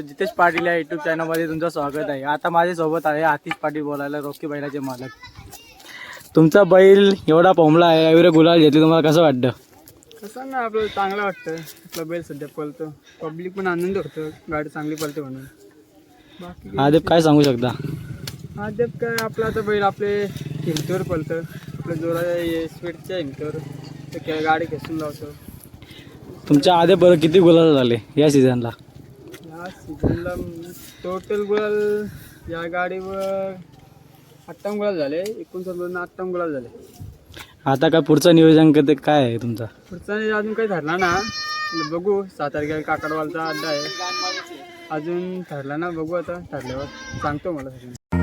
जितेश पाटील या युट्यूब चॅनलमध्ये तुमचं स्वागत आहे. आता माझ्यासोबत आहे आतिश पाटील बोलायला रॉकी बैलाचे मालक. तुमचा बैल एवढा पोंबला आहे यावेळी गुलाल घेतली तुम्हाला कसं वाटतं? कसं ना आपलं चांगलं वाटतं. आपला बैल सध्या पळतो. पब्लिक पण आनंद होतं गाडी चांगली पळते म्हणून. बाकी आदेप काय सांगू शकता? देत काय आपला आता बैल आपले हिमतीवर पळतं. आपल्या जोरा स्पीडच्या हिमतीवर. ते गाडी खेचून लावतो. तुमच्या आधे बरं किती गुलाल झाले या सीझनला या सीझनला टोटल गुलाल या गाडीवर अठ्ठावन्न गुलाल झाले. एकोणसाठ अठ्ठावन्न गुलाल झाले. आता काय पुढचं नियोजन कधी काय आहे तुमचा? पुढचा अजून काही ठरला ना. पण बघू सात तारखेला काकडवालचा अड्डा आहे. अजून ठरला ना बघू आता. ठरल्यावर सांगतो मला सगळं